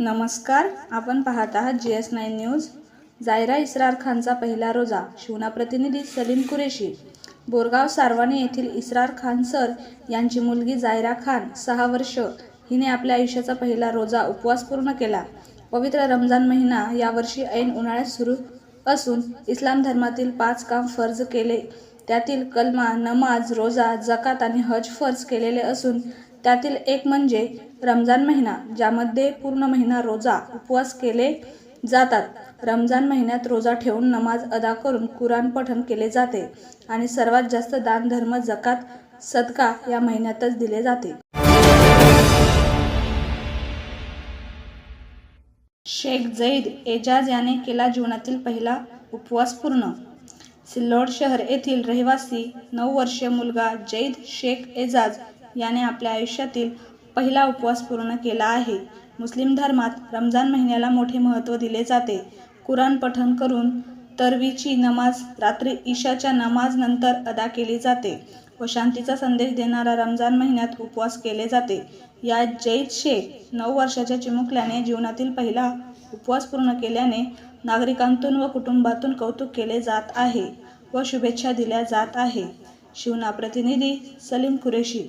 नमस्कार आपण पाहत आहात G S nine news. Zaira Israr खानचा पहिला रोजा शिवना प्रतिनिधी सलीम कुरेशी. बोरगाव सारवाणी येथील इस्रार खान सर यांची मुलगी जायरा खान सहा वर्ष. हिने आपल्या आयुष्याचा पहिला रोजा उपवास पूर्ण केला. पवित्र रमजान महिना यावर्षी ऐन उन्हाळ्यात सुरू असून इस्लाम धर्मातील पाच काम फर्ज केले. त्यातील कलमा नमाज रोजा जकात आणि हज फर्ज केलेले असून त्यातील एक म्हणजे रमजान महिना ज्यामध्ये पूर्ण महिना रोजा उपवास केले जातात. रमजान महिन्यात रोजा ठेवून नमाज अदा करून कुराण पठण केले जाते आणि सर्वात जास्त दानधर्म जकात सदका या महिन्यातच दिले जाते. शेख जैद एजाज याने केला जीवनातील पहिला उपवास पूर्ण. सिल्लोड शहर येथील रहिवासी नऊ वर्षीय मुलगा जैद शेख एजाज याने आपल्या आयुष्यातील पहिला उपवास पूर्ण केला आहे. मुस्लिम धर्मात रमजान महिन्याला मोठे महत्त्व दिले जाते. कुराण पठण करून तरवीची नमाज रात्री ईशाच्या नमाज नंतर अदा केली जाते व शांतीचा संदेश देणारा रमजान महिन्यात उपवास केले जाते. या जैद शेख नऊ वर्षाच्या चिमुकल्याने जीवनातील पहिला उपवास पूर्ण केल्याने नागरिकांतून व कुटुंबातून कौतुक केले जात आहे व शुभेच्छा दिल्या जात आहे. शिवना प्रतिनिधी सलीम कुरेशी